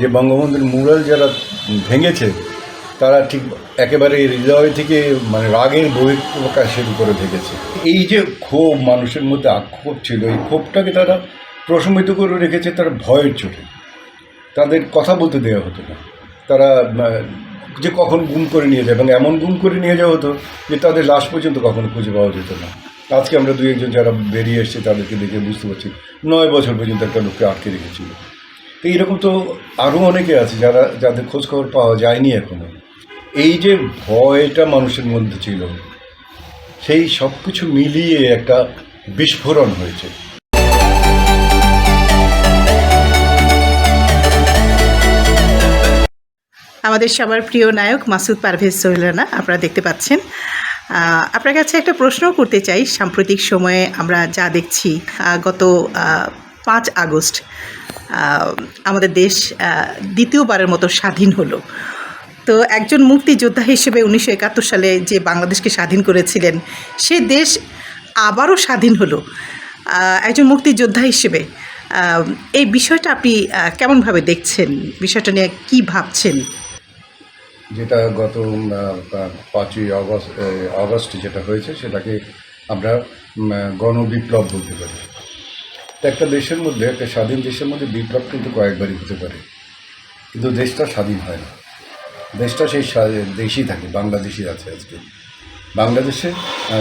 যে বঙ্গবন্ধুর মুরাল যারা ভেঙেছে, তারা ঠিক একেবারে হৃদয় থেকে মানে রাগের বহিঃপ্রকাশের উপরে ভেঙেছে। এই যে ক্ষোভ মানুষের মধ্যে আক্ষোভ ছিল, এই ক্ষোভটাকে তারা প্রশমিত করে রেখেছে, তার ভয়ের চোটে তাদের কথা বলতে দেওয়া হতো না। তারা যে কখন গুম করে নিয়ে যায়, এবং এমন গুম করে নিয়ে যাওয়া হতো যে তাদের লাশ পর্যন্ত কখনো খুঁজে পাওয়া যেত না। আজকে আমরা দুই একজন যারা বেরিয়ে এসছে, তাদেরকে দেখে বুঝতে পারছি, নয় বছর পর্যন্ত একটা লোককে আটকে রেখেছিল। তো এইরকম তো আরও অনেকে আছে যারা, যাদের খোঁজখবর পাওয়া যায়নি এখনও। এই যে ভয়টা মানুষের মধ্যে ছিল, সেই সব কিছু মিলিয়ে একটা বিস্ফোরণ হয়েছে। আমাদের সবার প্রিয় নায়ক মাসুদ পারভেজ সোহেলানা আপনারা দেখতে পাচ্ছেন। আপনার কাছে একটা প্রশ্নও করতে চাই। সাম্প্রতিক সময়ে আমরা যা দেখছি গত পাঁচ আগস্ট আমাদের দেশ দ্বিতীয়বারের মতো স্বাধীন হলো। তো একজন মুক্তিযোদ্ধা হিসেবে উনিশশো একাত্তর সালে যে বাংলাদেশকে স্বাধীন করেছিলেন সে দেশ আবারও স্বাধীন হলো। একজন মুক্তিযোদ্ধা হিসেবে এই বিষয়টা আপনি কেমনভাবে দেখছেন? বিষয়টা নিয়ে কী ভাবছেন? যেটা গত পাঁচই আগস্ট এ, আগস্টে যেটা হয়েছে সেটাকে আমরা গণবিপ্লব বলতে পারি। একটা দেশের মধ্যে, একটা স্বাধীন দেশের মধ্যে বিপ্লব কিন্তু কয়েকবারই হতে পারে। কিন্তু দেশটা স্বাধীন হয় না। দেশটা সেই দেশই থাকে, বাংলাদেশই আছে আজকে। বাংলাদেশে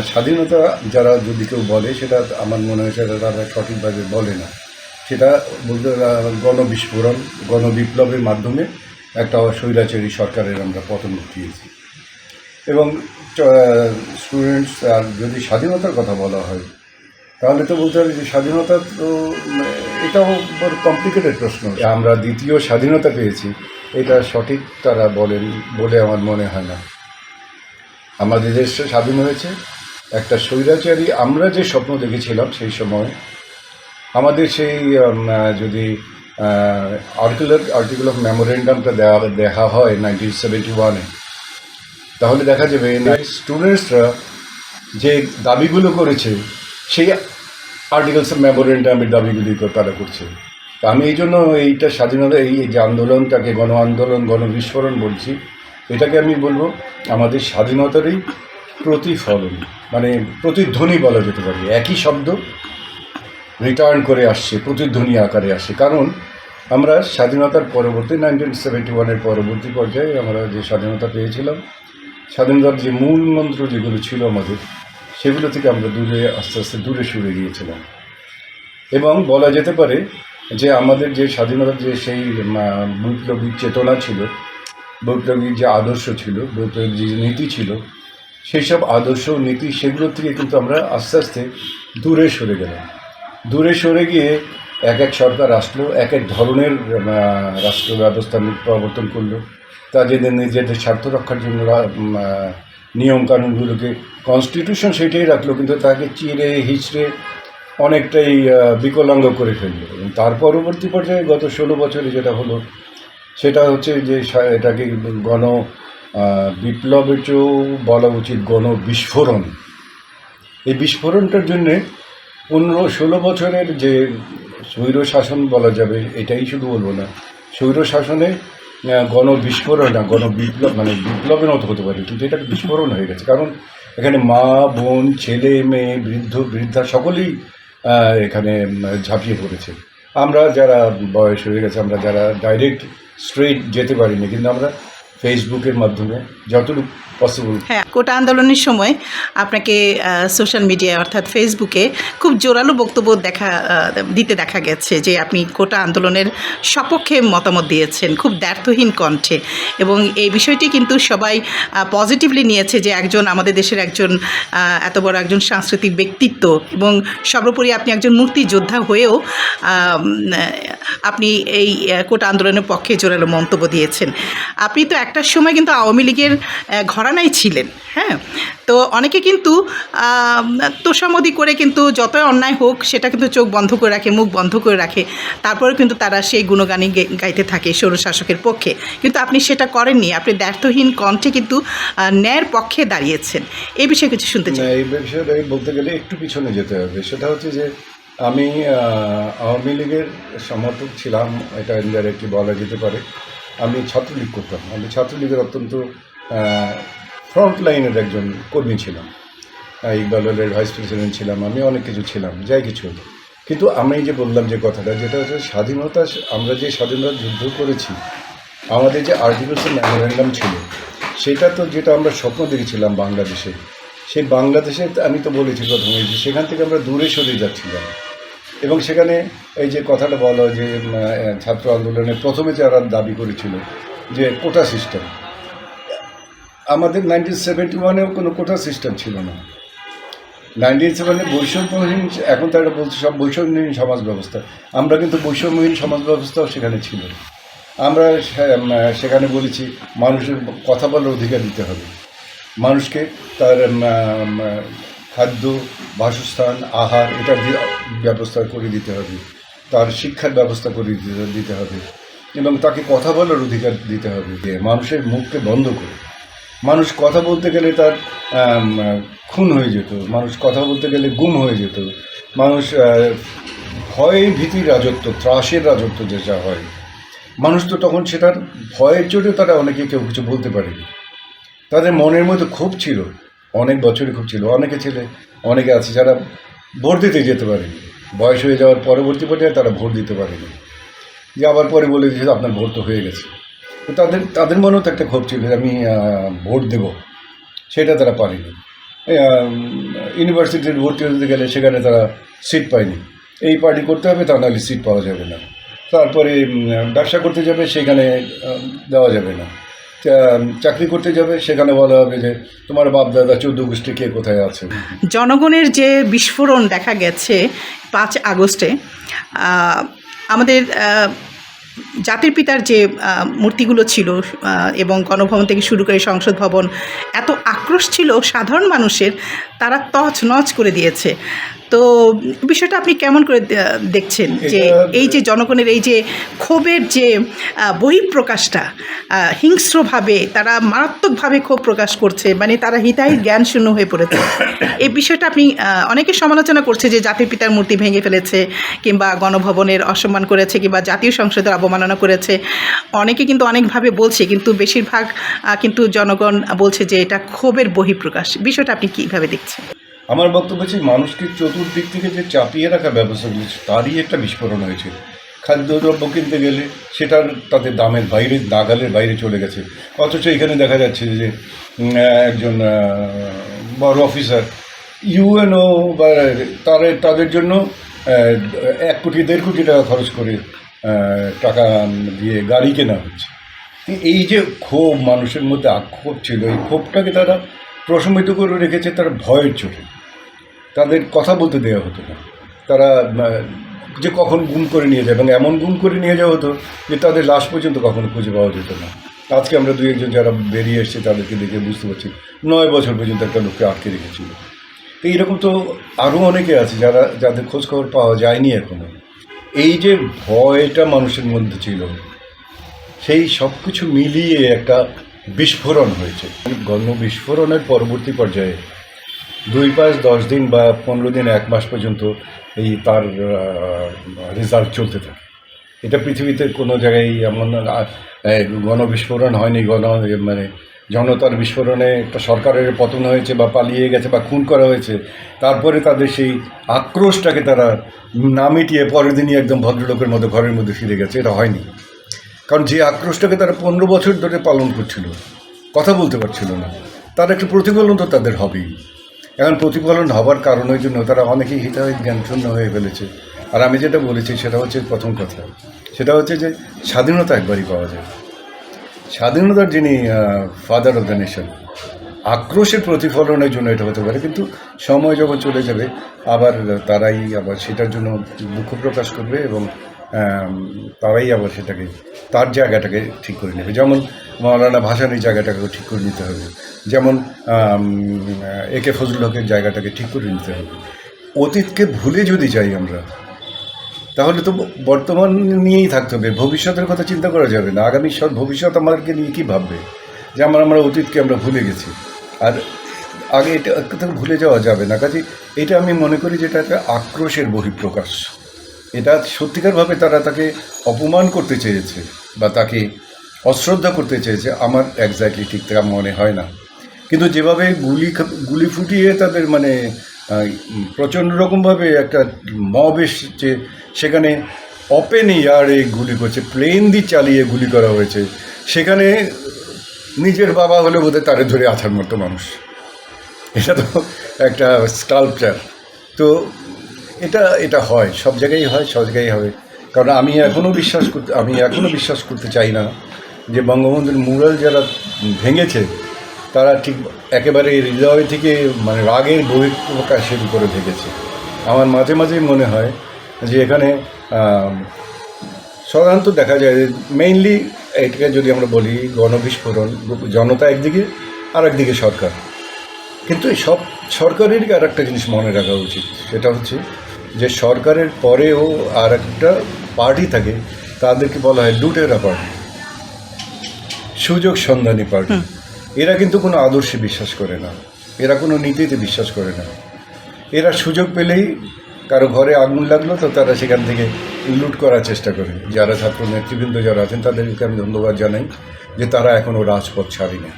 স্বাধীনতা যারা যদি কেউ বলে, সেটা আমার মনে হয় সেটা তারা সঠিকভাবে বলে না। সেটা বলতে গণবিস্ফোরণ, গণবিপ্লবের মাধ্যমে একটা স্বৈরাচারী সরকারের আমরা পতন ঘটিয়েছি। এবং স্টুডেন্টস আর যদি স্বাধীনতার কথা বলা হয় তাহলে তো বলতে হবে যে স্বাধীনতা তো এটাও বড় কমপ্লিকেটেড প্রশ্ন। আমরা দ্বিতীয় স্বাধীনতা পেয়েছি, এটা সঠিক তারা বলেন বলে আমার মনে হয় না। আমাদের দেশ স্বাধীন হয়েছে, একটা স্বৈরাচারী, আমরা যে স্বপ্ন দেখেছিলাম সেই সময়, আমাদের সেই যদি আর্টিকুল আর্টিকেল অফ মেমোরেন্ডামটা দেওয়া, দেখা হয় নাইনটিন সেভেন্টি ওয়ানে তাহলে দেখা যাবে স্টুডেন্টসরা যে দাবিগুলো করেছে সেই আর্টিকেলস অফ মেমোরেন্ডামের দাবিগুলি তো তারা করছে। তা আমি এই জন্য এইটা স্বাধীনতা, এই যে আন্দোলনটাকে গণ আন্দোলন গণবিস্ফোরণ বলছি, এটাকে আমি বলব আমাদের স্বাধীনতারই প্রতিফলন মানে প্রতিধ্বনি বলা যেতে পারে। একই শব্দ রিটার্ন করে আসছে, প্রতিধ্বনি আকারে আসে কারণ আমরা স্বাধীনতার পরবর্তী নাইনটিন সেভেন্টি ওয়ানের পরবর্তী পর্যায়ে আমরা যে স্বাধীনতা পেয়েছিলাম, স্বাধীনতার যে মূল মন্ত্র যেগুলো ছিল আমাদের সেগুলো থেকে আমরা দূরে, আস্তে আস্তে দূরে সরে গিয়েছিলাম। এবং বলা যেতে পারে যে আমাদের যে স্বাধীনতার যে সেই বৈপ্লবিক চেতনা ছিল বৈপ্লবিক যে আদর্শ ছিল বৈপ্লবিক যে নীতি ছিল সেই সব আদর্শ নীতি সেগুলোর থেকে কিন্তু আমরা আস্তে আস্তে দূরে সরে গেলাম। দূরে সরে গিয়ে এক এক সরকার আসলো, এক এক ধরনের রাষ্ট্র ব্যবস্থা প্রবর্তন করল। তাদের নিজেদের স্বার্থ রক্ষার জন্য নিয়মকানুনগুলোকে কনস্টিটিউশন সেটাই রাখল, কিন্তু তাকে চিরে হিচড়ে অনেকটাই বিকলাঙ্গ করে ফেলল। এবং তার পরবর্তী পর্যায়ে গত ষোলো বছরে যেটা হলো, সেটা হচ্ছে যে এটাকে গণ বিপ্লবের চেয়েও বলা উচিত গণ বিস্ফোরণ। এই বিস্ফোরণটার জন্যে পনেরো ষোলো বছরের যে স্বৈর শাসন বলা যাবে, এটাই শুধু বলব না, স্বৈর শাসনে গণ বিস্ফোরণ না, গণ বিপ্লব মানে বিপ্লবের মতো হতে পারে, কিন্তু এটা বিস্ফোরণ হয়ে গেছে। কারণ এখানে মা, বোন, ছেলে, মেয়ে, বৃদ্ধ, বৃদ্ধা সকলেই এখানে ঝাঁপিয়ে পড়েছে। আমরা যারা বয়স হয়ে গেছে, আমরা যারা ডাইরেক্ট স্ট্রেট যেতে পারিনি, কিন্তু আমরা ফেসবুকের মাধ্যমে যতটুকু পসিবল হ্যাঁ কোটা আন্দোলনের সময় আপনাকে সোশ্যাল মিডিয়ায় অর্থাৎ ফেসবুকে খুব জোরালো বক্তব্য দেখা দিতে দেখা গেছে যে আপনি কোটা আন্দোলনের সপক্ষে মতামত দিয়েছেন খুব দ্ব্যর্থহীন কণ্ঠে। এবং এই বিষয়টি কিন্তু সবাই পজিটিভলি নিয়েছে যে একজন আমাদের দেশের একজন এত বড় একজন সাংস্কৃতিক ব্যক্তিত্ব এবং সর্বোপরি আপনি একজন মুক্তিযোদ্ধা হয়েও আপনি এই কোটা আন্দোলনের পক্ষে জোরালো মন্তব্য দিয়েছেন। আপনি তো একটা সময় কিন্তু আওয়ামী লীগের আহ, ঘরানায় ছিলেন হ্যাঁ? তো অনেকে কিন্তু তোষামদি করে কিন্তু যতই অন্যায় হোক, সেটা কিন্তু চোখ বন্ধ করে রাখে, মুখ বন্ধ করে রাখে। তারপরেও কিন্তু তারা সেই গুণগানই গাইতে থাকে সৌরশাসকের পক্ষে। কিন্তু আপনি সেটা করেননি, আপনি দ্ব্যর্থহীন কণ্ঠে কিন্তু ন্যায়ের পক্ষে দাঁড়িয়েছেন। এই বিষয়ে কিছু শুনতে চাই। এই বিষয়টা বলতে গেলে একটু পিছনে যেতে হবে। সেটা হচ্ছে যে, আমি আওয়ামী লীগের সমর্থক ছিলাম, এটা ইনডাইরেক্টলি বলা যেতে পারে। আমি ছাত্রলীগ করতাম। আমি ছাত্রলীগের অত্যন্ত ফ্রন্ট লাইনের একজন কর্মী ছিলাম ইকবাল হলের ভাইস প্রেসিডেন্ট ছিলাম, আমি অনেক কিছু ছিলাম, যাই কিছু। কিন্তু আমি যে বললাম যে কথাটা, যেটা হচ্ছে স্বাধীনতা, আমরা যে স্বাধীনতা যুদ্ধ করেছি, আমাদের যে আর্টিকেলসের মেমোরেন্ডাম ছিল, সেটা তো যেটা আমরা স্বপ্ন দেখেছিলাম বাংলাদেশে, সেই বাংলাদেশে আমি তো বলেছি প্রথমে যে সেখান থেকে আমরা দূরে সরে যাচ্ছিলাম এবং সেখানে এই যে কথাটা বলা যে ছাত্র আন্দোলনে প্রথমে যারা দাবি করেছিল যে কোটা সিস্টেম আমাদের নাইনটিন সেভেন্টি ওয়ানেও কোনো কোটা সিস্টেম ছিল না। নাইনটিন সেভেনে বৈষম্যহীন, এখন তারা বলছে সব বৈষম্যহীন সমাজ ব্যবস্থা। আমরা কিন্তু বৈষম্যহীন সমাজ ব্যবস্থাও সেখানে ছিল আমরা সেখানে বলেছি মানুষের কথা বলার অধিকার দিতে হবে। মানুষকে তার খাদ্য, বাসস্থান, আহার, এটা ব্যবস্থা করে দিতে হবে। তার শিক্ষার ব্যবস্থা করে দিতে- হবে। এবং তাকে কথা বলার অধিকার দিতে হবে। মানুষের মুখকে বন্ধ করে। মানুষ কথা বলতে গেলে তার খুন হয়ে যেত, মানুষ কথা বলতে গেলে গুম হয়ে যেত, মানুষ ভয় ভীতির রাজত্ব, ত্রাসের রাজত্ব যে যা হয়, মানুষ তো তখন সেটার ভয়ের চোটে তারা অনেকে কেউ কিছু বলতে পারেনি। তাদের মনের মধ্যে ক্ষোভ ছিল, অনেক বছরই খুব ছিল, অনেকে ছেলে, অনেকে আছে যারা ভোট দিতে যেতে পারেনি, বয়স হয়ে যাওয়ার পরবর্তী পর্যায়ে তারা ভোট দিতে পারেনি। যে আবার পরে বলে দিয়েছে আপনার ভোট তো হয়ে গেছে। তো তাদের তাদের মনেও তো একটা ক্ষোভ ছিল যে আমি ভোট দেব। সেটা তারা পারেনি। ইউনিভার্সিটির ভর্তি হতে গেলে সেখানে তারা সিট পায়নি। এই পার্টি করতে হবে, তা নাহলে সিট পাওয়া যাবে না। তারপরে ব্যবসা করতে যাবে, সেখানে দেওয়া যাবে না। চাকরি করতে যাবে, সেখানে বলা হবে যে, তোমার বাপ দাদা চৌদ্দ গোষ্ঠী কে কোথায় আছে? জনগণের যে বিস্ফোরণ দেখা গেছে পাঁচ আগস্টে আমাদের জাতির পিতার যে মূর্তিগুলো ছিল এবং গণভবন থেকে শুরু করে সংসদ ভবন, এত আক্রোশ ছিল সাধারণ মানুষের, তারা তছ নচ করে দিয়েছে। তো বিষয়টা আপনি কেমন করে দেখছেন? যে এই যে জনগণের এই যে ক্ষোভের যে বহিঃপ্রকাশটা হিংস্রভাবে তারা মারাত্মকভাবে ক্ষোভ প্রকাশ করছে মানে তারা হিতাহিত জ্ঞান শূন্য হয়ে পড়েছে। এই বিষয়টা আপনি অনেকে সমালোচনা করছে যে জাতির পিতার মূর্তি ভেঙে ফেলেছে কিংবা গণভবনের অসম্মান করেছে কিংবা জাতীয় সংসদের অবমাননা করেছে। অনেকে কিন্তু অনেকভাবে বলছে কিন্তু বেশিরভাগ কিন্তু জনগণ বলছে যে এটা ক্ষোভের বহিঃপ্রকাশ। বিষয়টা আপনি কীভাবে দেখছেন? আমার বক্তব্য হচ্ছে, মানুষকে চতুর্দিক থেকে যে চাপিয়ে রাখার ব্যবস্থা করেছে তারই একটা বিস্ফোরণ হয়েছে। খাদ্যদ্রব্য কিনতে গেলে সেটার তাদের দামের বাইরে, নাগালের বাইরে চলে গেছে। অথচ এখানে দেখা যাচ্ছে যে একজন বড় অফিসার, ইউএনও বা তাদের তাদের জন্য এক কোটি, দেড় কোটি টাকা খরচ করে টাকা দিয়ে গাড়ি কেনা হচ্ছে। এই যে ক্ষোভ মানুষের মধ্যে আক্ষোভ ছিল, এই ক্ষোভটাকে তারা প্রশমিত করে রেখেছে, তার ভয়ের চোটে তাদের কথা বলতে দেওয়া হতো না। তারা যে কখন গুম করে নিয়ে যায়, এবং এমন গুম করে নিয়ে যাওয়া হতো যে তাদের লাশ পর্যন্ত কখনো খুঁজে পাওয়া যেত না। আজকে আমরা দুই একজন যারা বেরিয়ে এসছে, তাদেরকে দেখে বুঝতে পারছি, নয় বছর পর্যন্ত একটা লোককে আটকে রেখেছিল। তো এইরকম তো আরও অনেকে আছে যারা, যাদের খোঁজখবর পাওয়া যায়নি এখনও। এই যে ভয়টা মানুষের মধ্যে ছিল, সেই সব কিছু মিলিয়ে একটা বিস্ফোরণ হয়েছে। গণ বিস্ফোরণের পরবর্তী পর্যায়ে দুই পাঁচ দশ দিন বা পনেরো দিন, এক মাস পর্যন্ত এই তার রেজাল্ট চলতে থাকে। এটা পৃথিবীতে কোনো জায়গায় এমন গণবিস্ফোরণ হয়নি, গণ মানে জনতার বিস্ফোরণে একটা সরকারের পতন হয়েছে বা পালিয়ে গেছে বা খুন করা হয়েছে, তারপরে তাদের সেই আক্রোশটাকে তারা না মিটিয়ে পরের দিনই একদম ভদ্রলোকের মতো ঘরের মধ্যে ফিরে গেছে, এটা হয়নি। কারণ যে আক্রোশটাকে তারা পনেরো বছর ধরে পালন করছিল, কথা বলতে পারছিল না। তার একটা প্রতিফলন তো তাদের হবেই। এখন প্রতিফলন হবার কারণের জন্য তারা অনেকেই হিতাহিত জ্ঞানশূন্য হয়ে ফেলেছে। আর আমি যেটা বলেছি সেটা হচ্ছে প্রথম কথা। সেটা হচ্ছে যে স্বাধীনতা একবারই পাওয়া যায়। স্বাধীনতার যিনি ফাদার অফ দ্য নেশন আক্রোশের প্রতিফলনের জন্য এটা হতে পারে, কিন্তু সময় যখন চলে যাবে, আবার তারাই আবার সেটার জন্য দুঃখ প্রকাশ করবে এবং তারাই আবার সেটাকে, তার জায়গাটাকে ঠিক করে নেবে। যেমন মৌলানা ভাসানির জায়গাটাকে ঠিক করে নিতে হবে। যেমন এ কে ফজলুল হকের জায়গাটাকে ঠিক করে নিতে হবে। অতীতকে ভুলে যদি যাই আমরা, তাহলে তো বর্তমান নিয়েই থাকতে হবে। ভবিষ্যতের কথা চিন্তা করা যাবে না। আগামী সব, ভবিষ্যৎ আমাদেরকে নিয়ে কী ভাববে? যে আমরা আমরা অতীতকে আমরা ভুলে গেছি। আর আগে এটা ভুলে যাওয়া যাবে না। কাজে এটা আমি মনে করি যে এটা একটা আক্রোশের বহিঃপ্রকাশ। এটা সত্যিকারভাবে তারা তাকে অপমান করতে চেয়েছে বা তাকে অশ্রদ্ধা করতে চেয়েছে, আমার একজাক্টলি ঠিক তা মনে হয় না। কিন্তু যেভাবে গুলি গুলি ফুটিয়ে তাদের মানে প্রচণ্ড রকমভাবে একটা মব এসছে, সেখানে ওপেন ইয়ারে গুলি করছে প্লেন দিয়ে চালিয়ে গুলি করা হয়েছে, সেখানে নিজের বাবা হলে বোধহয় তারে ধরে আছার মতো মানুষ। এটা তো একটা স্কাল্পচার তো এটা এটা হয়। সব জায়গায় হয়, সব জায়গায় হবে। কারণ আমি এখনও বিশ্বাস করতে, আমি এখনও বিশ্বাস করতে চাই না যে বঙ্গবন্ধুর মুরাল যারা ভেঙেছে, তারা ঠিক একেবারে হৃদয় থেকে মানে রাগের বহিঃপ্রকাশের উপরে ভেঙেছে। আমার মাঝে মাঝেই মনে হয় যে এখানে সাধারণত দেখা যায় মেইনলি এটাকে যদি আমরা বলি গণবিস্ফোরণ, জনতা একদিকে আর একদিকে সরকার। কিন্তু এই সব সরকারেরই আর একটা জিনিস মনে রাখা উচিত, সেটা হচ্ছে যে সরকারের পরেও আর একটা পার্টি থাকে তাদেরকে বলা হয় লুটেরা পার্টি সুযোগ সন্ধানী পার্টি এরা কিন্তু কোনো আদর্শে বিশ্বাস করে না। এরা কোনো নীতিতে বিশ্বাস করে না। এরা সুযোগ পেলেই কারও ঘরে আগুন লাগল তো তারা সেখান থেকে লুট করার চেষ্টা করে। যারা ছাত্র নেতৃবৃন্দ যারা আছেন তাদেরকে আমি ধন্যবাদ জানাই যে তারা এখনও রাজপথ ছাড়েনি।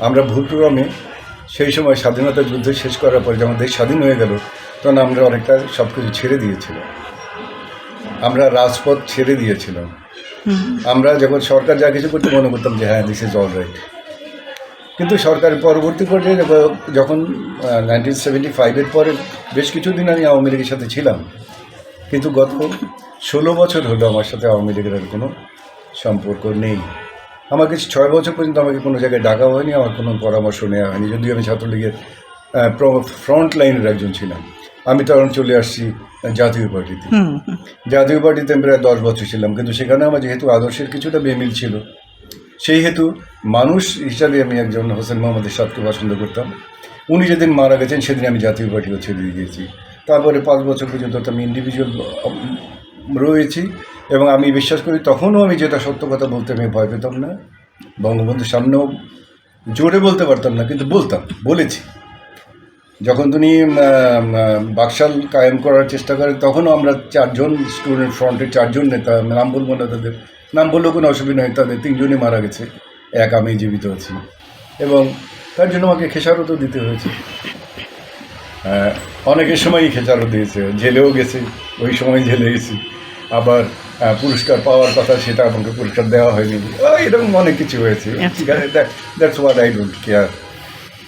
আমরা ভুলক্রমে সেই সময় স্বাধীনতা যুদ্ধ শেষ করার পরে যখন দেশ স্বাধীন হয়ে গেল তখন আমরা অনেকটা সব কিছু ছেড়ে দিয়েছিলাম। আমরা রাজপথ ছেড়ে দিয়েছিলাম। আমরা যখন সরকার যা কিছু করতে মনে করতাম যে হ্যাঁ দিস ইজ অল রাইট কিন্তু সরকারের পরবর্তী পর্যায়ে যখন- নাইনটিন সেভেন্টি ফাইভের পরে বেশ কিছুদিন আমি আওয়ামী লীগের সাথে ছিলাম। কিন্তু গত ষোলো বছর হলো আমার সাথে আওয়ামী লীগের আর কোনো সম্পর্ক নেই। আমাকে ছয় বছর পর্যন্ত আমাকে কোনো জায়গায় ডাকা হয়নি আমার কোনো পরামর্শ নেওয়া হয়নি। যদিও আমি ছাত্রলীগের ফ্রন্ট লাইনের একজন ছিলাম। আমি তখন চলে আসছি জাতীয় পার্টিতে। জাতীয় পার্টিতে আমি প্রায় দশ বছর ছিলাম কিন্তু সেখানে আমার যেহেতু আদর্শের কিছুটা বেমিল ছিল সেই হেতু মানুষ হিসাবে আমি একজন হোসেন মোহাম্মদের সাথকে পছন্দ করতাম। উনি যেদিন মারা গেছেন সেদিন আমি জাতীয় পার্টিও ছেড়ে দিয়ে গিয়েছি তারপরে পাঁচ বছর পর্যন্ত আমি ইন্ডিভিজুয়াল রয়েছি এবং আমি বিশ্বাস করি তখনও আমি যেটা সত্য কথা বলতে আমি ভয় পেতাম না। বঙ্গবন্ধুর সামনেও জোরে বলতে পারতাম না কিন্তু বলতাম বলেছি। যখন তিনি বাকশাল কায়েম করার চেষ্টা করেন তখনও আমরা চারজন স্টুডেন্ট ফ্রন্টের চারজন নেতা নাম বলব না তাদের নাম বললেও কোনো অসুবিধা নেই তাদের তিনজনই মারা গেছে। এক আমি জীবিত আছি। এবং তার জন্য আমাকে খেসারতও দিতে হয়েছে। অনেকের সময়ই খেসারত দিয়েছে জেলেও গেছে ওই সময় জেলে গেছি। আবার পুরস্কার পাওয়ার কথা সেটা আমাকে পুরস্কার দেওয়া হয়নি। এরকম অনেক কিছু হয়েছে। ঠিক আছে that's what I don't care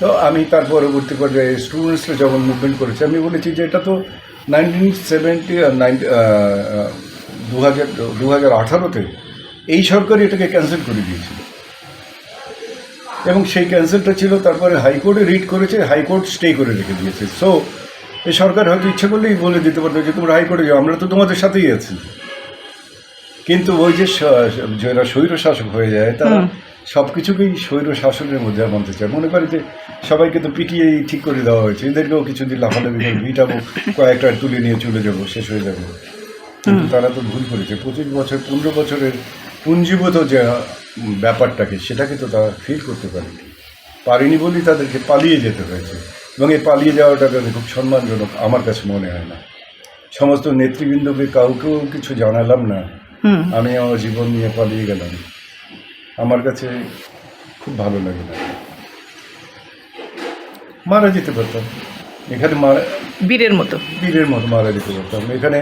তো আমি তার পরবর্তী পর্যায়ে স্টুডেন্টসরা যখন মুভমেন্ট করেছে, আমি বলেছি যে এটা তো নাইনটিন সেভেন্টি দু হাজার আঠারোতে এই সরকারই এটাকে ক্যান্সেল করে দিয়েছিল। এবং সেই ক্যান্সেলটা ছিল, তারপরে হাইকোর্টে রিট করেছে, হাইকোর্ট স্টে করে রেখে দিয়েছে। সো এই সরকার হয়তো ইচ্ছে করলেই বলে দিতে পারতো যে, তোমরা হাইকোর্টে যাও, আমরা তো তোমাদের সাথেই আছি। কিন্তু ওই যে যারা স্বৈর শাসক হয়ে যায়, তারা সব কিছুকেই স্বৈর শাসনের মধ্যে মানতে চায়। মনে করে যে সবাইকে তো পিটিয়েই ঠিক করে দেওয়া হয়েছে। এদেরকেও কিছুদিন লাফালাফি করে ভিটাবো কয়েকটা তুলে নিয়ে চলে যাব শেষ হয়ে যাবে। কিন্তু তারা তো ভুল করেছে। পঁচিশ বছর পনেরো বছরের পুঞ্জীভূত যে ব্যাপারটাকে সেটাকে তো তারা ফিল করতে পারেনি। পারেনি বলেই তাদেরকে পালিয়ে যেতে হয়েছে। এবং এই পালিয়ে যাওয়াটা তাদের খুব সম্মানজনক আমার কাছে মনে হয় না। সমস্ত নেতৃবৃন্দকে কাউকেও কিছু জানালাম না। আমি আমার জীবন নিয়ে পালিয়ে গেলাম। আমার কাছে খুব ভালো লাগে না। মারা যেতে পারতাম। এখানে মারা বীরের মতো। বীরের মতো মারা যেতে পারতাম। এখানে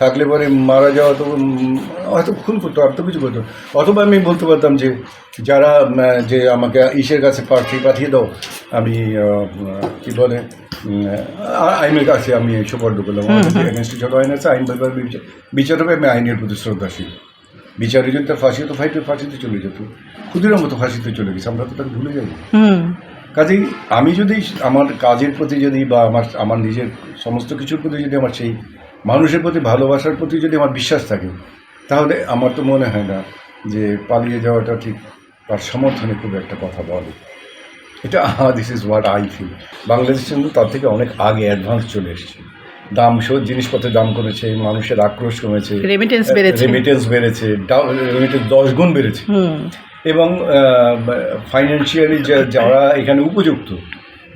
থাকলে পরে মারা যাওয়া তো হয়তো খুন করতো আর তো কিছু করতো অথবা আমি বলতে পারতাম যে যারা যে আমাকে ইসের কাছে প্রার্থী পাঠিয়ে দাও আমি কি বলে আইনের কাছে আমি সুপর্দ করলাম। এগেনস্টে আইন আছে আইন বিচার হবে আমি আইনের প্রতি শ্রদ্ধাশীল। বিচারে যদি তার ফাঁসি হতো ফাইটে ফাঁসিতে চলে যেত। ক্ষুদিরাম মতো ফাঁসিতে চলে গেছে আমরা তো তাকে ভুলে যাব। হুম। কাজেই আমি যদি আমার কাজের প্রতি যদি বা আমার আমার নিজের সমস্ত কিছুর প্রতি যদি আমার সেই মানুষের প্রতি ভালোবাসার প্রতি যদি আমার বিশ্বাস থাকে তাহলে আমার তো মনে হয় না যে পালিয়ে যাওয়াটা ঠিক তার সমর্থনে খুব একটা কথা বলে। এটা this is what I feel Bangladesh কিন্তু তার থেকে অনেক আগে অ্যাডভান্স চলে এসেছে। দাম সব জিনিসপত্রের দাম কমেছে মানুষের আক্রোশ কমেছে রেমিটেন্স বেড়েছে। রেমিটেন্স বেড়েছে রেমিটেন্স দশ গুণ বেড়েছে। এবং ফাইন্যান্সিয়ালি যারা এখানে উপযুক্ত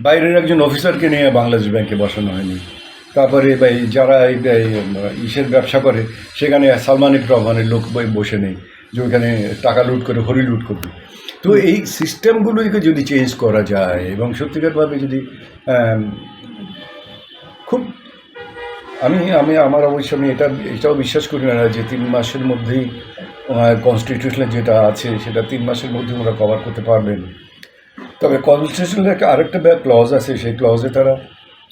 বাইরের একজন অফিসারকে নিয়ে বাংলাদেশ ব্যাংকে বসানো হয়নি। তারপরে যারা ইসের ব্যবসা করে সেখানে সালমান রহমানের লোক বসে নেই যে ওইখানে টাকা লুট করে হরি লুট করবে। তো এই সিস্টেমগুলোকে যদি চেঞ্জ করা যায় এবং সত্যিকারভাবে যদি খুব আমি আমি আমার অবশ্য আমি এটা এটাও বিশ্বাস করি না যে তিন মাসের মধ্যেই কনস্টিটিউশনে যেটা আছে সেটা তিন মাসের মধ্যে ওরা কভার করতে পারবেন। তবে কনস্টিটিউশনের একটা আরেকটা ক্লজ আছে সেই ক্লজে তারা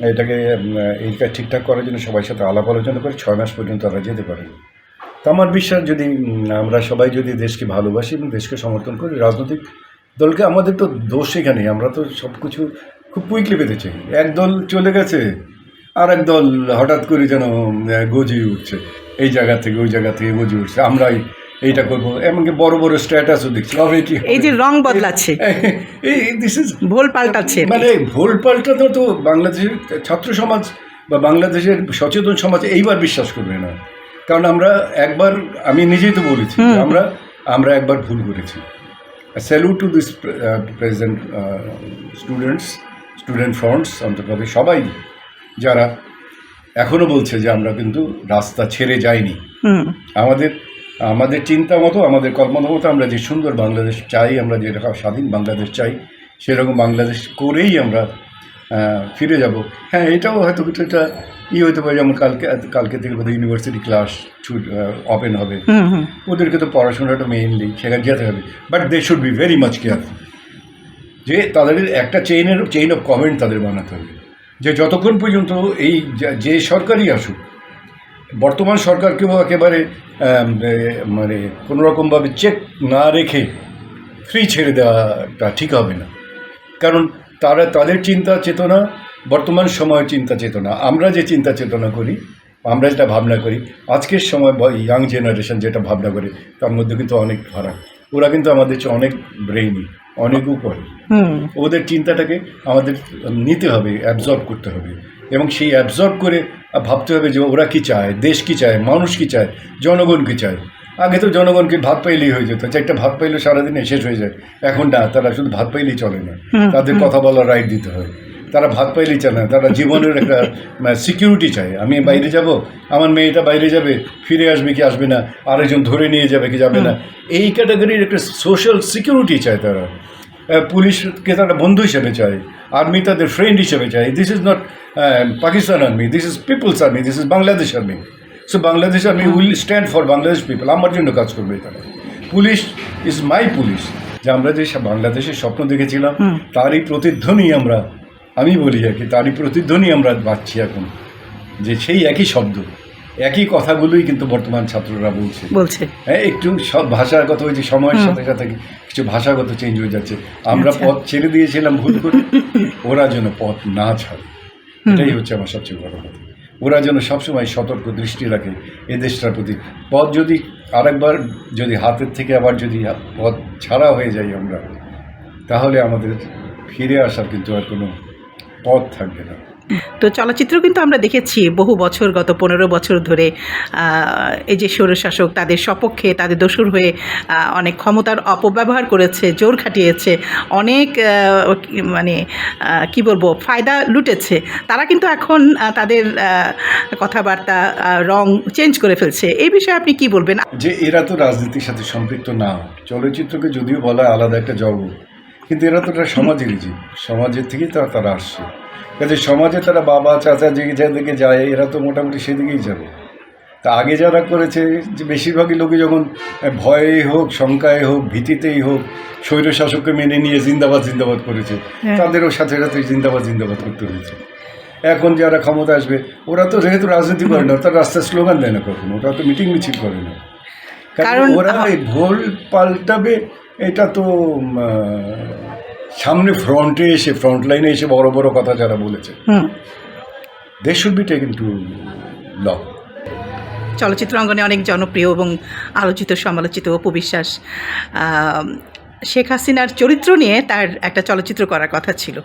এটাকে উম, এইটা ঠিকঠাক করার জন্য সবার সাথে আলাপ আলোচনা করে ছয় মাস পর্যন্ত তারা যেতে পারেন। তো আমার বিশ্বাস যদি আমরা সবাই যদি দেশকে ভালোবাসি এবং দেশকে সমর্থন করি রাজনৈতিক দলকে আমাদের তো দোষ এখানে আমরা তো সব কিছু খুব কুইকলি পেতে চাই। এক দল চলে গেছে আর এক দল হঠাৎ করে যেন গজিয়ে উঠছে। এই জায়গা থেকে ওই জায়গা থেকে গজিয়ে উঠছে। আমরাই এইটা করব। এমনকি বড় বড় স্ট্যাটাসও দেখছি। কবে কি এই যে রং বদলাচ্ছে। এই দিস ইজ ভোল পাল্টাচ্ছে। মানে ভুল পাল্টানো তো বাংলাদেশের ছাত্র সমাজ বা বাংলাদেশের সচেতন সমাজ এইবার বিশ্বাস করবে না। কারণ আমরা একবার আমি নিজেই তো বলেছি আমরা আমরা একবার ভুল করেছি। Salute to this present students student fronts অন্তর্ভাবে সবাই যারা এখনও বলছে যে আমরা কিন্তু রাস্তা ছেড়ে যাইনি। আমাদের আমাদের চিন্তা মতো আমাদের কল্পনা মতো আমরা যে সুন্দর বাংলাদেশ চাই আমরা যেরকম স্বাধীন বাংলাদেশ চাই সেরকম বাংলাদেশ করেই আমরা ফিরে যাব। হ্যাঁ এটাও হয়তো কিছুটা ই হতে পারে যেমন কালকে কালকে থেকে বোধহয় ইউনিভার্সিটি ক্লাস ওপেন হবে। হুম হুম। ওদেরকে তো পড়াশোনাটা মেইনলি সেখানে যেতে হবে। But they should be very much careful যে তাদের একটা চেইনের চেইন অফ কমেন্ট তাদের বানাতে হবে। যে যতক্ষণ পর্যন্ত এই যে সরকারই আসুক, বর্তমান সরকারকেও একেবারে মানে কোনো রকমভাবে চেক না রেখে ফ্রি ছেড়ে দেওয়াটা ঠিক হবে না। কারণ তারা তাদের চিন্তা চেতনা, বর্তমান সময়ের চিন্তা চেতনা। আমরা যে চিন্তা চেতনা করি, আমরা যেটা ভাবনা করি, আজকের সময় ইয়াং জেনারেশন যেটা ভাবনা করে, তার মধ্যে কিন্তু অনেক ফারাক। ওরা কিন্তু আমাদের চেয়ে অনেক ব্রেইনি অনেক উপরে। ওদের চিন্তাটাকে আমাদের নিতে হবে অ্যাবজর্ব করতে হবে। এবং সেই অ্যাবজর্ব করে ভাবতে হবে যে ওরা কি চায় দেশ কি চায় মানুষ কি চায় জনগণ কি চায়। আগে তো জনগণকে ভাত পাইলেই হয়ে যেত একটা ভাত পাইলে সারাদিনে শেষ হয়ে যায়। এখন না তারা শুধু ভাত পাইলেই চলে না। তাদের কথা বলার রাইট দিতে হয়। তারা ভাত পাইলেই চায় না তারা জীবনের একটা সিকিউরিটি চায়। আমি বাইরে যাব আমার মেয়েটা বাইরে যাবে ফিরে আসবে কি আসবে না আরেকজন ধরে নিয়ে যাবে কি যাবে না এই ক্যাটাগরির একটা সোশ্যাল সিকিউরিটি চায় তারা। পুলিশকে তারা বন্ধু হিসেবে চায় আর্মি তাদের ফ্রেন্ড হিসেবে চায়। This is not Pakistan army this is people's army this is Bangladesh army so Bangladesh army will stand for Bangladesh people আমার জন্য কাজ করবে তারা। পুলিশ ইজ মাই পুলিশ যে আমরা যে বাংলাদেশের স্বপ্ন দেখেছিলাম তারই প্রতিধ্বনি আমরা আমি বলি আর কি তারই প্রতিধ্বনি আমরা পাচ্ছি এখন। যে সেই একই শব্দ একই কথাগুলোই কিন্তু বর্তমান ছাত্ররা বলছে। বলছে। হ্যাঁ একটু সব ভাষাগত ওই যে সময়ের সাথে সাথে কিছু ভাষাগত চেঞ্জ হয়ে যাচ্ছে। আমরা আচ্ছা। পথ ছেড়ে দিয়েছিলাম ভুল করে ওরা যেন পথ না ছাড়ে। এটাই হচ্ছে আমার সবচেয়ে বড় কথা। ওরা যেন সবসময় সতর্ক দৃষ্টি রাখে এ দেশটার প্রতি। পথ যদি আরেকবার যদি হাতের থেকে আবার যদি পথ ছাড়া হয়ে যাই আমরা তাহলে আমাদের ফিরে আসার কিন্তু আর কোনো পথ থাকবে না। তো চলচ্চিত্র কিন্তু আমরা দেখেছি বহু বছর গত পনেরো বছর ধরে এই যে স্বৈরশাসক তাদের সপক্ষে তাদের দোসর হয়ে অনেক ক্ষমতার অপব্যবহার করেছে জোর খাটিয়েছে অনেক মানে কি বলব ফায়দা লুটেছে। তারা কিন্তু এখন তাদের কথাবার্তা রং চেঞ্জ করে ফেলছে। এই বিষয়ে আপনি কি বলবেন? যে এরা তো রাজনীতির সাথে সম্পৃক্ত না। চলচ্চিত্রকে যদিও বলা আলাদা একটা জগৎ কিন্তু এরা তো একটা সমাজের জীব। সমাজের থেকেই তারা তারা আসছে। কাজে সমাজে তারা বাবা চাচা যে যেদিকে যায় এরা তো মোটামুটি সেদিকেই যাবে। তা আগে যারা করেছে যে বেশিরভাগই লোকে যখন ভয়ে হোক শঙ্কায় হোক ভীতিতেই হোক স্বৈরশাসককে মেনে নিয়ে জিন্দাবাদ জিন্দাবাদ করেছে হ্যাঁ। তাদেরও সাথে সাথে জিন্দাবাদ জিন্দাবাদ করতে হয়েছে। এখন যারা ক্ষমতা আসবে ওরা তো যেহেতু রাজনীতি করে না তারা রাস্তায় স্লোগান দেয় না কখনো ওরা তো মিটিং মিছিল করে না। কারণ ওরা ভোল পাল্টাবে এটা তো সামনে ফ্রন্টে এসে ফ্রন্ট লাইনে এসে বড় বড় কথা যারা বলেছে। They should be taken to law চলচ্চিত্র অঙ্গনে অনেক জনপ্রিয় এবং আলোচিত সমালোচিত অপবিশ্বাস শেখ হাসিনার চরিত্র নিয়ে তার একটা চলচ্চিত্র করার কথা ছিল।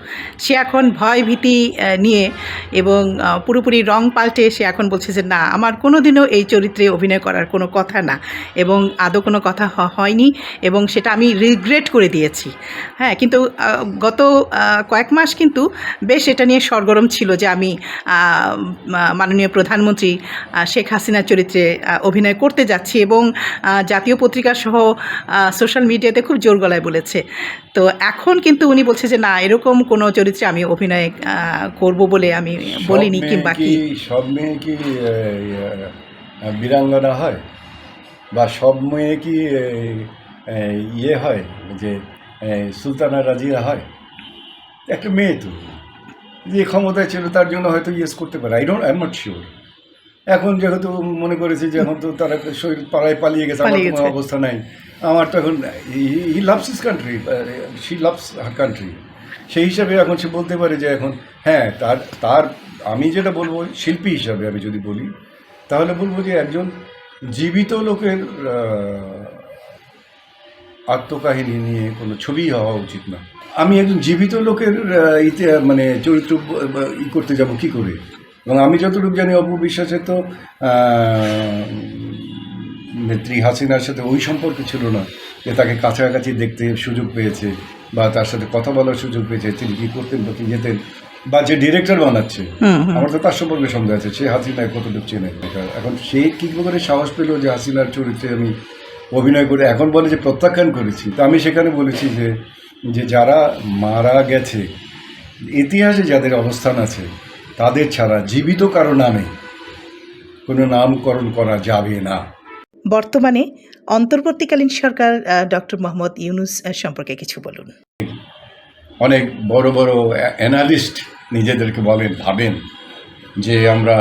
সে এখন ভয় ভীতি নিয়ে এবং পুরোপুরি রং পাল্টে সে এখন বলছে যে, না, আমার কোনো দিনও এই চরিত্রে অভিনয় করার কোনো কথা না এবং আদৌ কোনো কথা হয়নি এবং সেটা আমি রিগ্রেট করে দিয়েছি। হ্যাঁ কিন্তু গত কয়েক মাস কিন্তু বেশ এটা নিয়ে সরগরম ছিল যে আমি মাননীয় প্রধানমন্ত্রী শেখ হাসিনার চরিত্রে অভিনয় করতে যাচ্ছি এবং জাতীয় পত্রিকা সহ সোশ্যাল মিডিয়াতে খুব জোর গলায় বলেছে। তো এখন কিন্তু উনি বলছে যে না এরকম কোনো চরিত্রে আমি অভিনয় করব বলে আমি বলিনি কিংবা কি সব মেয়ে কি বীরাঙ্গনা হয়? বা সব মেয়ে কি ইয়ে হয় যে সুলতানা রাজিয়া হয়? একটা মেয়ে তো। যে ক্ষমতায় ছিল তার জন্য হয়তো ইয়েস করতে পারে। I don't I am not sure এখন যেহেতু মনে করেছি যে এখন তো তারা শরীর পাড়ায় পালিয়ে গেছে আমার কোনো। অবস্থা নাই। আমার তো এখন he loves his country she loves her country সেই হিসাবে এখন সে বলতে পারে যে এখন হ্যাঁ তার তার আমি যেটা বলব শিল্পী হিসাবে আমি যদি বলি তাহলে বলব যে একজন জীবিত লোকের আত্মকাহিনী নিয়ে কোনো ছবি হওয়া উচিত না। আমি একজন জীবিত লোকের আহ, ইতে মানে চরিত্র ই করতে যাব কি করে? এবং আমি যতটুকু জানি অপু বিশ্বাসের তো নেত্রী হাসিনার সাথে ওই সম্পর্ক ছিল না যে তাকে কাছাকাছি দেখতে সুযোগ পেয়েছে বা তার সাথে কথা বলার সুযোগ পেয়েছে তিনি কী করতেন বা কী যেতেন বা যে ডিরেক্টর বানাচ্ছে। আমার তো তার সম্পর্কে সন্দেহ আছে সে হাসিনায় কতটুকু চেনে? এখন সে কী করে সাহস পেল যে হাসিনার চরিত্রে আমি অভিনয় করে এখন বলে যে প্রত্যাখ্যান করেছি তো আমি সেখানে বলেছি যে যে যারা মারা গেছে ইতিহাসে যাদের অবস্থান আছে তাদের ছাড়া জীবিত কারও নামে কোনো নামকরণ করা যাবে না। বর্তমানে অন্তর্বর্তীকালীন সরকার ডক্টর মোহাম্মদ ইউনুস সম্পর্কে কিছু বলুন। অনেক বড় বড় অ্যানালিস্ট নিজেদেরকে বলেন ভাবেন যে আমরা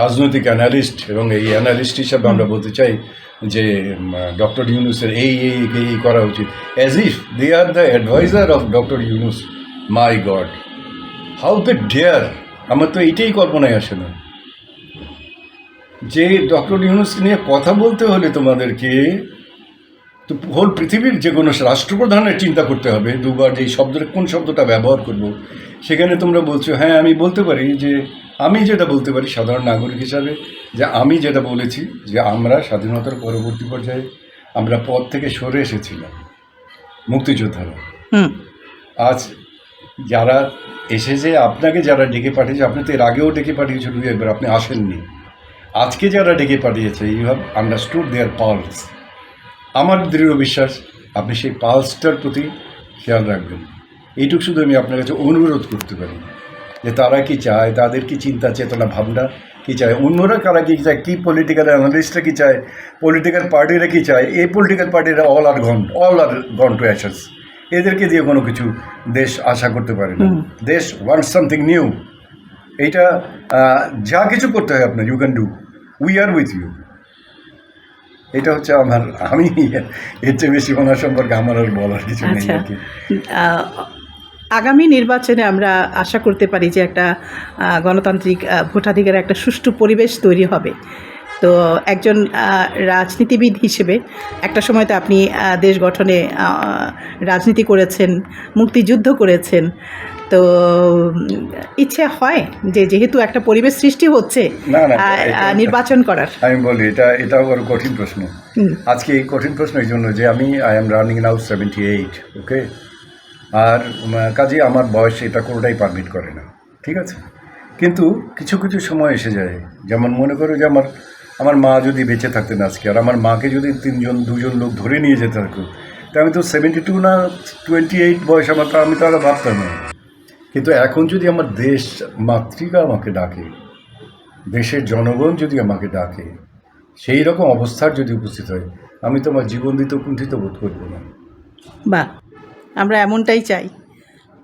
রাজনৈতিক অ্যানালিস্ট এবং এই অ্যানালিস্ট হিসাবে আমরা বলতে চাই যে ডক্টর ইউনুসের এই এই এই করা উচিত। As if they are the advisor of doctor Yunus my God how the dare আমার তো এইটাই কল্পনায় আসে না। যে ডক্টর ইউনুস নিয়ে কথা বলতে হলে তোমাদেরকে তো হোল পৃথিবীর যে কোনো রাষ্ট্রপ্রধানের চিন্তা করতে হবে দুবার যে এই শব্দটা কোন শব্দটা ব্যবহার করব সেখানে তোমরা বলছো হ্যাঁ আমি বলতে পারি যে আমি যেটা বলতে পারি সাধারণ নাগরিক হিসাবে যে আমি যেটা বলেছি যে আমরা স্বাধীনতার পরবর্তী পর্যায়ে আমরা পদ থেকে সরে এসেছিলাম মুক্তিযোদ্ধারা। হুম। আজ যারা এসেছে আপনাকে যারা ডেকে পাঠিয়েছে আপনি তো এর আগেও ডেকে পাঠিয়েছেন দুই একবার আপনি আসেননি। আজকে যারা ডেকে পাঠিয়েছে you have understood their pulse আমার দৃঢ় বিশ্বাস আপনি সেই পালসটার প্রতি খেয়াল রাখবেন। এইটুকু শুধু আমি আপনার কাছে অনুরোধ করতে পারি যে তারা কি চায় তাদের কি চিন্তা চেতনা ভাবনা কি চায় অন্যরা কারা কী চায় কী পলিটিক্যাল অ্যানালিস্টরা কি চায় পলিটিক্যাল পার্টিরা কী চায় এই political পার্টিরা all are gone all are gone to ashes এদেরকে দিয়ে কোনো কিছু দেশ আশা করতে পারে না। দেশ ওয়ান্ট সামথিং নিউ এইটা যা কিছু করতে হয় আপনার you can do we are with you এটা হচ্ছে আমার আমি এর চেয়ে বেশি ওনার সম্পর্কে আমার আর বলার কিছু নেই আচ্ছা। আগামী নির্বাচনে আমরা আশা করতে পারি যে একটা গণতান্ত্রিক ভোটাধিকার ভোটাধিকারের একটা সুষ্ঠু পরিবেশ তৈরি হবে। তো একজন রাজনীতিবিদ হিসেবে একটা সময় তো আপনি দেশ গঠনে রাজনীতি করেছেন মুক্তিযুদ্ধ করেছেন। তো ইচ্ছে হয় যে যেহেতু একটা পরিবেশ সৃষ্টি হচ্ছে নির্বাচন করার। আমি বলি এটা এটাও বড় কঠিন প্রশ্ন। আজকে এই কঠিন প্রশ্ন এই জন্য যে আমি I am running now seventy eight okay আর কাজে আমার বয়স এটা কোনোটাই পারমিট করে না ঠিক আছে? কিন্তু কিছু কিছু সময় এসে যায়। যেমন মনে করো যে আমার আমার মা যদি বেঁচে থাকতেন আজকে, আর আমার মাকে যদি তিনজন, দুজন লোক ধরে নিয়ে যেতে থাকতো, তা আমি তো সেভেন্টি টু না টোয়েন্টি এইট বয়স আমার, তা আমি তো আর ভাবতাম না। কিন্তু এখন যদি আমার দেশ মাতৃকা আমাকে ডাকে, দেশের জনগণ যদি আমাকে ডাকে, সেই রকম অবস্থার যদি উপস্থিত হয়, আমি তো আমার জীবন দিতে কুণ্ঠিত বোধ করব না। বা আমরা এমনটাই চাই।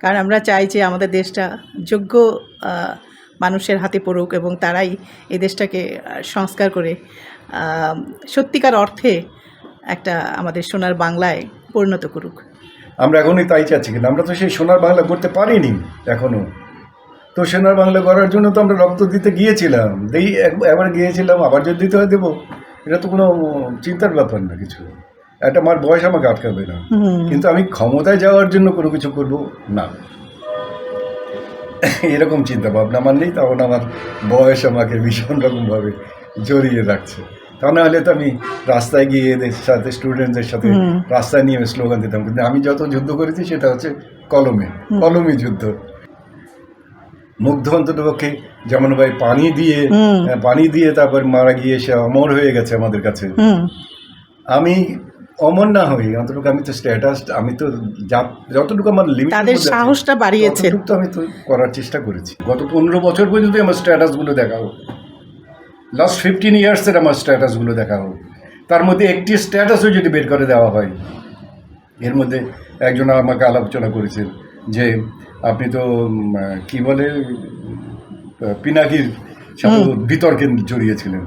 কারণ আমরা চাই যে আমাদের দেশটা যোগ্য মানুষের হাতে পড়ুক এবং তারাই এই দেশটাকে সংস্কার করে সত্যিকার অর্থে একটা আমাদের সোনার বাংলায় পরিণত করুক। আমরা এখনই তাই চাচ্ছি কিন্তু আমরা তো সেই সোনার বাংলা করতে পারিনি এখনও তো সোনার বাংলা করার জন্য তো আমরা রক্ত দিতে গিয়েছিলাম। দেই একবার গিয়েছিলাম আবার যদি দিতে হয় দেবো। এটা তো কোনো চিন্তার ব্যাপার না কিছু। একটা আমার বয়স আমাকে আটকাবে না। কিন্তু আমি ক্ষমতায় যাওয়ার জন্য কোনো কিছু করব না। এরকম চিন্তা ভাবনা আমার নেই তখন আমার বয়স আমাকে ভীষণ রকমভাবে জড়িয়ে রাখছে। তা না হলে তো আমি রাস্তায় গিয়ে এদের সাথে স্টুডেন্টদের সাথে রাস্তায় নিয়ে স্লোগান দিতাম। কিন্তু আমি যত যুদ্ধ করেছি সেটা হচ্ছে কলমে কলমে যুদ্ধ। মুগ্ধ অন্ততপক্ষে যেমন ভাই পানি দিয়ে। পানি দিয়ে তারপর মারা গিয়ে সে অমর হয়ে গেছে আমাদের কাছে। আমি অমর না হই অন্তটুকু আমি তো স্ট্যাটাস আমি তো যা- যতটুকু আমার লিমিট তাদের সাহসটা বাড়িয়েছে। তো আমি তো করার চেষ্টা করেছি। গত পনেরো বছর পর্যন্ত আমার স্ট্যাটাসগুলো দেখা হোক। লাস্ট ফিফটিন ইয়ার্সের আমার স্ট্যাটাসগুলো দেখা হোক। তার মধ্যে একটি স্ট্যাটাসও যদি বের করে দেওয়া হয় এর মধ্যে একজন আমাকে আলোচনা করেছেন যে আপনি তো কি বলে পিনাকির সাথে বিতর্কে জড়িয়েছিলেন।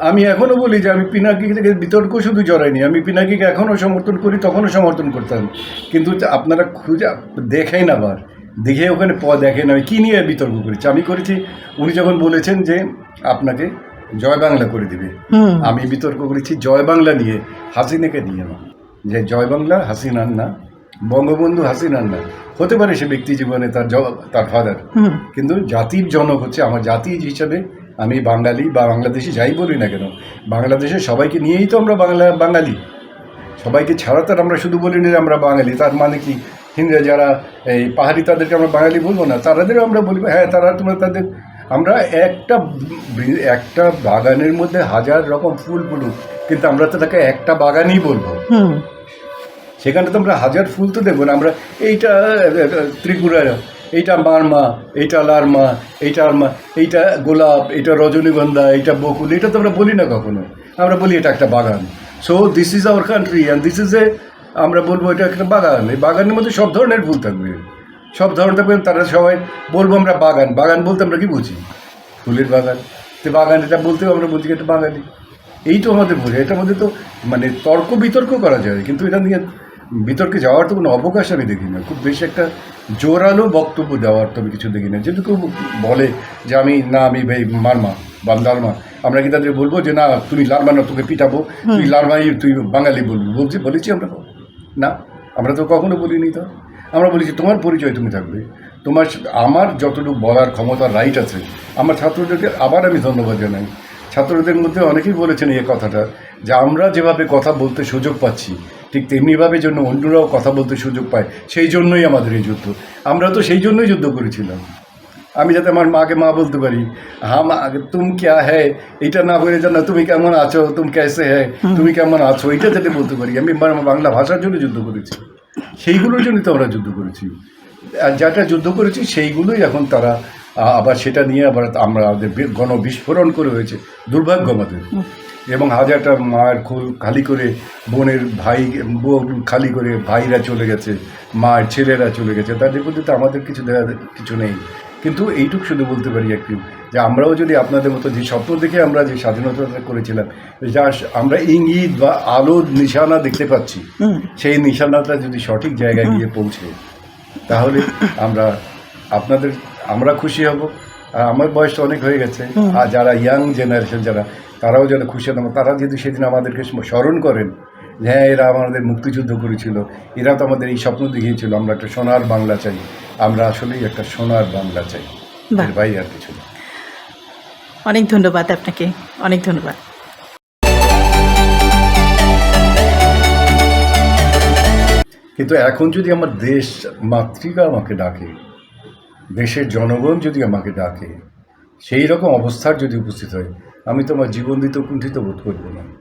আমি এখনও বলি যে আমি পিনাকি থেকে বিতর্ক শুধু জড়াইনি আমি পিনাকিকে এখনও সমর্থন করি তখনও সমর্থন করতাম কিন্তু আপনারা খুঁজে দেখেন আবার দেখে ওখানে প দেখেন আমি কী নিয়ে বিতর্ক করেছি? আমি করেছি উনি যখন বলেছেন যে আপনাকে জয় বাংলা করে দিবে আমি বিতর্ক করেছি জয় বাংলা নিয়ে হাসিনাকে নিয়ে না। যে জয় বাংলা হাসিনার না বঙ্গবন্ধু হাসিনার না হতে পারে সে ব্যক্তি জীবনে তার তার ফাদার কিন্তু জাতির জনক হচ্ছে আমার জাতি হিসাবে আমি বাঙালি বা বাংলাদেশি যাই বলি না কেন বাংলাদেশের সবাইকে নিয়েই তো আমরা বাংলা বাঙালি। সবাইকে ছাড়া তার আমরা শুধু বলি না যে আমরা বাঙালি তার মানে কি? হিন্দুরা যারা এই পাহাড়ি তাদেরকে আমরা বাঙালি বলব না তাদেরও আমরা বলব হ্যাঁ তারা তোমরা তাদের আমরা একটা একটা বাগানের মধ্যে হাজার রকম ফুল ফুলুক কিন্তু আমরা তো তাকে একটা বাগানই বলব। সেখানে তো আমরা হাজার ফুল তো দেখব না আমরা এইটা ত্রিপুরা এইটা মারমা এইটা লারমা এইটা আরমা এইটা গোলাপ, এইটা রজনীগন্ধা, এইটা বকুল, এটা তো আমরা বলি না কখনো। আমরা বলি এটা একটা বাগান। So this is our country and this is a আমরা বলব এটা একটা বাগান। এই বাগানের মধ্যে সব ধরনের ফুল থাকবে। সব ধরনের থাকবে, তারা সবাই বলব আমরা বাগান। বাগান বলতে আমরা কি বুঝি? ফুলের বাগান। তো বাগান এটা বলতেও আমরা বলছি এটা বাঙালি। এই তো আমাদের বোঝা এটা আমাদের তো মানে তর্ক বিতর্ক করা যায়, কিন্তু এটা নিয়ে বিতর্কে যাওয়ার তো কোনো অবকাশ আমি দেখি না খুব বেশি একটা জোরালো বক্তব্য দেওয়ার তো আমি কিছু দেখি না যদি কেউ বলে যে আমি না আমি ভাই মারমা বা লালমা আমরা কি তাদের বলব যে না তুমি লালমা না তোকে পিটাবো তুই লালমাই তুই বাঙালি বলবি বলছি বলেছি আমরা না আমরা তো কখনো বলিনি তো। আমরা বলেছি তোমার পরিচয় তুমি থাকবে। তোমার আমার যতটুকু বলার ক্ষমতা রাইট আছে আমার ছাত্রদেরকে আবার আমি ধন্যবাদ জানাই। ছাত্রদের মধ্যে অনেকেই বলেছেন এই কথাটা যে আমরা যেভাবে কথা বলতে সুযোগ পাচ্ছি ঠিক তেমনিভাবে যেন অন্যরাও কথা বলতে সুযোগ পায় সেই জন্যই আমাদের এই যুদ্ধ। আমরা তো সেই জন্যই যুদ্ধ করেছিলাম। আমি যাতে আমার মাকে মা বলতে পারি হ্যাঁ মা তুম ক্যা হ্যাঁ এটা না বলে জানা তুমি কেমন আছো? তুমি কেসে হ্যাঁ তুমি কেমন আছো? এটা যাতে বলতে পারি। আমি আমার বাংলা ভাষার জন্য যুদ্ধ করেছি। সেইগুলোর জন্য তো আমরা যুদ্ধ করেছি। আর যাটা যুদ্ধ করেছি সেইগুলোই এখন তারা আবার সেটা নিয়ে আবার আমরা আমাদের গণবিস্ফোরণ করে হয়েছে। দুর্ভাগ্য আমাদের। এবং হাজারটা মায়ের খুল খালি করে বোনের ভাই বোন খালি করে ভাইরা চলে গেছে মায়ের ছেলেরা চলে গেছে তাদের প্রতি তো আমাদের কিছু দেওয়া কিছু নেই। কিন্তু এইটুকু শুধু বলতে পারি একটু যে আমরাও যদি আপনাদের মতো যে স্বপ্ন দেখে আমরা যে স্বাধীনতা করেছিলাম যা আমরা ইঙ্গিত বা আলোর নিশানা দেখতে পাচ্ছি সেই নিশানাটা যদি সঠিক জায়গায় গিয়ে পৌঁছে তাহলে আমরা আপনাদের আমরা খুশি হব। আর আমার বয়স তো অনেক হয়ে গেছে। আর যারা ইয়াং জেনারেশন যারা তারাও যেন খুশি হতাম তারা যদি সেদিন আমাদেরকে স্মরণ করেন যে হ্যাঁ এরা আমাদের মুক্তিযুদ্ধ করেছিল এরা তো আমাদের এই স্বপ্ন দেখিয়েছিল আমরা একটা সোনার বাংলা চাই আমরা আসলেই একটা সোনার বাংলা চাই। এর আর কিছু অনেক ধন্যবাদ আপনাকে অনেক ধন্যবাদ। কিন্তু এখন যদি আমার দেশ মাতৃকা আমাকে ডাকে দেশের জনগণ যদি আমাকে ডাকে সেই রকম অবস্থার যদি উপস্থিত হয় আমি তোমার জীবন দিতে কুণ্ঠিত বোধ করব না।